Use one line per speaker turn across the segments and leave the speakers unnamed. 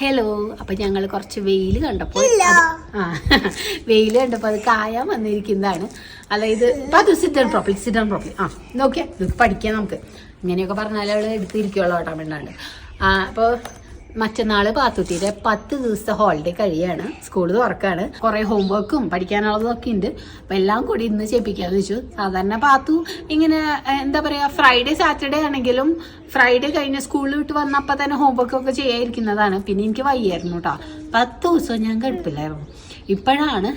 Hello അപ്പൊ ഞങ്ങൾ കുറച്ച് വെയിൽ കണ്ടപ്പോൾ ആ വെയിൽ കണ്ടപ്പോൾ അത് കായാൻ വന്നിരിക്കുന്നതാണ്. അതായത് അത് സിറ്റൺ പ്രോപ്പർലി പ്രോപ്പർലി ആ നോക്കിയാ ഇത് പഠിക്കാം നമുക്ക്. ഇങ്ങനെയൊക്കെ പറഞ്ഞാൽ അവൾ എടുത്തിരിക്കുള്ളൂ കേട്ടോ മിണ്ടാണ്ട്. ആ അപ്പോൾ മറ്റന്നാൾ പാത്തുട്ടിയുടെ പത്ത് ദിവസത്തെ ഹോളിഡേ കഴിയാണ്. സ്കൂൾ തുറക്കാണ് കുറേ ഹോംവർക്കും പഠിക്കാനുള്ളതും ഒക്കെ ഉണ്ട്. അപ്പൊ എല്ലാം കൂടി ഇന്ന് ചെയ്യിപ്പിക്കാന്ന് വെച്ചു. സാധാരണ പാത്തു ഇങ്ങനെ എന്താ പറയുക ഫ്രൈഡേ സാറ്റർഡേ ആണെങ്കിലും ഫ്രൈഡേ കഴിഞ്ഞ് സ്കൂളിൽ വിട്ട് വന്നപ്പോൾ തന്നെ ഹോംവർക്ക് ഒക്കെ ചെയ്യാതിരിക്കുന്നതാണ്. പിന്നെ എനിക്ക് വയ്യായിരുന്നു കേട്ടോ പത്ത് ദിവസം ഞാൻ കഴിപ്പില്ലായിരുന്നു ഇപ്പോഴാണ്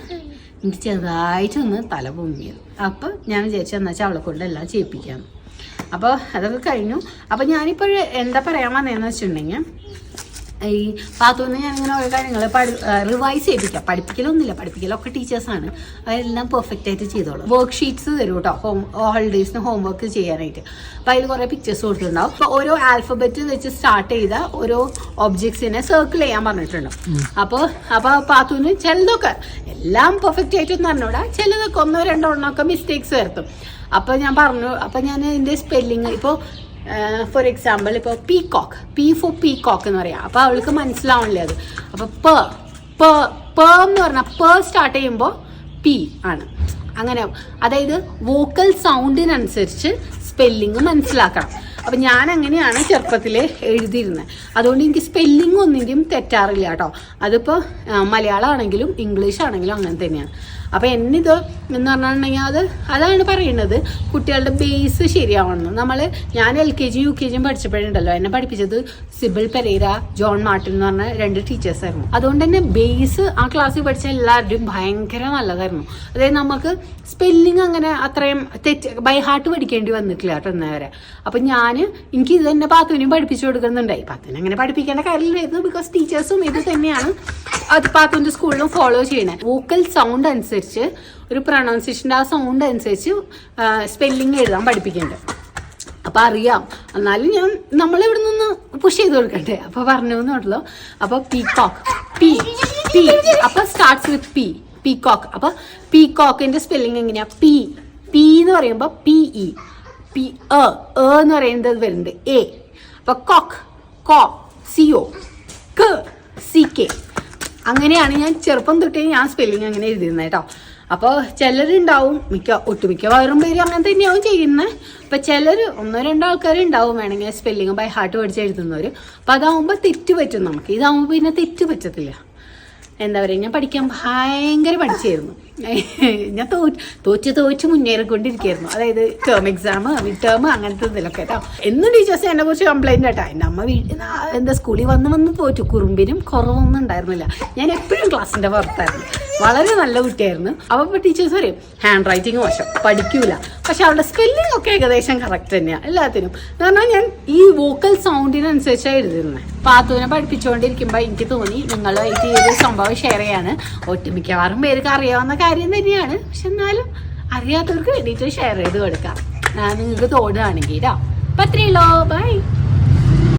എനിക്ക് ചെറുതായിട്ടൊന്ന് തല പൊങ്ങിയത്. അപ്പോൾ ഞാൻ വിചാരിച്ചു എന്നാൽ അവളെ കൊണ്ട് എല്ലാം ചെയ്യിപ്പിക്കാം. അപ്പോൾ അതൊക്കെ കഴിഞ്ഞു. അപ്പോൾ ഞാനിപ്പോൾ എന്താ പറയാൻ വന്നതെന്ന് വെച്ചിട്ടുണ്ടെങ്കിൽ ഈ പാത്തൂന്ന് ഞാനിങ്ങനെ ഓരോ കാര്യങ്ങൾ റിവൈസ് ചെയ്യിപ്പിക്കാം. പഠിപ്പിക്കലൊന്നുമില്ല. പഠിപ്പിക്കലൊക്കെ ടീച്ചേഴ്സാണ് അതെല്ലാം പെർഫെക്റ്റ് ആയിട്ട് ചെയ്തോളും. വർക്ക് ഷീറ്റ്സ് തരും കേട്ടോ ഹോം ഹോളിഡേയ്സിന് ഹോംവർക്ക് ചെയ്യാനായിട്ട്. അപ്പോൾ അതിൽ കുറേ പിക്ചേഴ്സ് കൊടുത്തിട്ടുണ്ടാവും. അപ്പോൾ ഓരോ ആൽഫബറ്റ് വെച്ച് സ്റ്റാർട്ട് ചെയ്ത ഓരോ ഒബ്ജക്ട്സിനെ സർക്കിൾ ചെയ്യാൻ പറഞ്ഞിട്ടുണ്ട്. അപ്പോൾ അപ്പോൾ പാത്തൂന്ന് ചിലതൊക്കെ എല്ലാം പെർഫെക്റ്റ് ആയിട്ടൊന്നും അറിഞ്ഞൂടാ. ചിലതൊക്കെ ഒന്നോ രണ്ടോ എണ്ണമൊക്കെ മിസ്റ്റേക്സ് വരുത്തും. അപ്പോൾ ഞാൻ പറഞ്ഞു അപ്പോൾ ഞാൻ ഇതിന്റെ സ്പെല്ലിങ് ഇപ്പോൾ ഫോർ എക്സാമ്പിൾ ഇപ്പോൾ പീകോക്ക് പി ഫോർ പീകോക്ക് എന്ന് പറയാം. അപ്പോൾ അവൾക്ക് മനസ്സിലാവണില്ലേ അത്? അപ്പോൾ പ പ എന്ന് പറഞ്ഞാൽ പ സ്റ്റാർട്ട് ചെയ്യുമ്പോൾ പി ആണ്. അങ്ങനെ അതായത് വോക്കൽ സൗണ്ടിനനുസരിച്ച് സ്പെല്ലിങ് മനസ്സിലാക്കണം. അപ്പം ഞാൻ അങ്ങനെയാണ് ചെറുപ്പത്തിൽ എഴുതിയിരുന്നത് അതുകൊണ്ട് എനിക്ക് സ്പെല്ലിംഗ് ഒന്നിന്റെയും തെറ്റാറില്ല കേട്ടോ. അതിപ്പോൾ മലയാളം ആണെങ്കിലും ഇംഗ്ലീഷ് ആണെങ്കിലും അങ്ങനെ തന്നെയാണ്. അപ്പോൾ എന്നിത് എന്ന് പറഞ്ഞിട്ടുണ്ടെങ്കിൽ അത് അതാണ് പറയുന്നത്. കുട്ടികളുടെ ബേസ് ശരിയാവണം. നമ്മൾ ഞാൻ L K G U K ജിയും പഠിച്ചപ്പോഴുണ്ടല്ലോ. എന്നെ പഠിപ്പിച്ചത് സിബിൾ പെരേര ജോൺ മാർട്ടിൻ എന്ന് പറഞ്ഞ രണ്ട് ടീച്ചേഴ്സായിരുന്നു അതുകൊണ്ട് തന്നെ ബേസ് ആ ക്ലാസ്സിൽ പഠിച്ച എല്ലാവരുടെയും ഭയങ്കര നല്ലതായിരുന്നു. അതായത് നമുക്ക് സ്പെല്ലിംഗ് അങ്ങനെ അത്രയും തെറ്റ് ബൈ ഹാർട്ട് പഠിക്കേണ്ടി വന്നിട്ടില്ല കേട്ടോ ഇന്നേ വരെ. അപ്പം ഞാൻ എനിക്ക് ഇത് തന്നെ പാത്തുവിനെയും പഠിപ്പിച്ചു കൊടുക്കുന്നുണ്ടായി. പാത്തുവിനെ അങ്ങനെ പഠിപ്പിക്കേണ്ട കാര്യമില്ലായിരുന്നു ബിക്കോസ് ടീച്ചേഴ്സും ഇത് തന്നെയാണ് അത് പാത്തുന്റെ സ്കൂളിലും ഫോളോ ചെയ്യണേ വോക്കൽ സൗണ്ട് അനുസരിച്ച് ഒരു പ്രൊണൗൺസിയേഷന്റെ ആ സൗണ്ട് അനുസരിച്ച് സ്പെല്ലിംഗ് എഴുതാൻ പഠിപ്പിക്കുന്നുണ്ട്. അപ്പം അറിയാം. എന്നാലും ഞാൻ നമ്മളിവിടെ നിന്ന് പുഷ് ചെയ്ത് കൊടുക്കട്ടെ അപ്പോൾ പറഞ്ഞു എന്നുള്ളൂ. അപ്പോൾ പീകോക്ക് പി പി അപ്പോൾ സ്റ്റാർട്ട്സ് വിത്ത് പി പീകോക്ക് അപ്പോൾ പീകോക്കിന്റെ സ്പെല്ലിംഗ് എങ്ങനെയാ? പി പി എന്ന് പറയുമ്പോൾ P E P A A എന്ന് പറയുന്നത് വരുന്നുണ്ട്. എ അപ്പോൾ കോക്ക് കോ സി ഒ ക സി കെ. അങ്ങനെയാണ് ഞാൻ ചെറുപ്പം തൊട്ടേ ഞാൻ സ്പെല്ലിങ് അങ്ങനെ എഴുതിയിരുന്നത് കേട്ടോ. അപ്പോൾ ചിലരുണ്ടാവും മിക്ക ഒട്ടുമിക്ക വേറും പേര് അങ്ങനെ തന്നെയാവും ചെയ്യുന്നത്. അപ്പം ചിലർ ഒന്നോ രണ്ടോ ആൾക്കാരുണ്ടാവും വേണമെങ്കിൽ സ്പെല്ലിങ് ബൈ ഹാർട്ട് പഠിച്ച് എഴുതുന്നവർ അപ്പം അതാവുമ്പോൾ തെറ്റ് പറ്റും നമുക്ക്. ഇതാവുമ്പോൾ പിന്നെ തെറ്റ് പറ്റത്തില്ല. എന്താ പറയുക ഞാൻ പഠിക്കാൻ ഭയങ്കര പഠിച്ചായിരുന്നു ഞാൻ തോറ്റ് തോറ്റ് തോറ്റ് മുന്നേറിക്കൊണ്ടിരിക്കുകയായിരുന്നു അതായത് ടേം എക്സാം മിഡ് ടേം അങ്ങനത്തെ ഇതിലൊക്കെ കേട്ടോ എന്നും ടീച്ചേഴ്സ് എന്നെ കുറിച്ച് കംപ്ലൈന്റ് കേട്ടോ എന്റെ അമ്മ വീട്ടിൽ എന്താ സ്കൂളിൽ വന്ന് വന്ന് തോറ്റു. കുറുമ്പിനും കുറവൊന്നും ഉണ്ടായിരുന്നില്ല. ഞാൻ എപ്പോഴും ക്ലാസ്സിന്റെ പുറത്തായിരുന്നു. വളരെ നല്ല കുട്ടിയായിരുന്നു. അപ്പോൾ ടീച്ചേഴ്സ് പറയും ഹാൻഡ് റൈറ്റിംഗ് മോശം പഠിക്കൂല. പക്ഷെ അവളുടെ സ്പെല്ലിംഗ് ഒക്കെ ഏകദേശം കറക്റ്റ് തന്നെയാണ് എല്ലാത്തിനും. എന്ന് പറഞ്ഞാൽ ഞാൻ ഈ വോക്കൽ സൗണ്ടിനനുസരിച്ചാണ് എഴുതിയിരുന്നത് പാത്തുവിനെ പഠിപ്പിച്ചുകൊണ്ടിരിക്കുമ്പോൾ എനിക്ക് തോന്നി നിങ്ങളുമായിട്ട് ഈ ഒരു സംഭവം ഷെയർ ചെയ്യാണ്. ഒട്ടുമിക്കവാറും പേർക്ക് അറിയാവുന്ന കാര്യം തന്നെയാണ്. പക്ഷെ എന്നാലും അറിയാത്തവർക്ക് വേണ്ടിയിട്ട് ഷെയർ ചെയ്ത് കൊടുക്കാം. നിങ്ങൾക്ക് തോടുകയാണെങ്കിൽ കേട്ടോ അപ്പം അത്രയുള്ളൂ ബൈ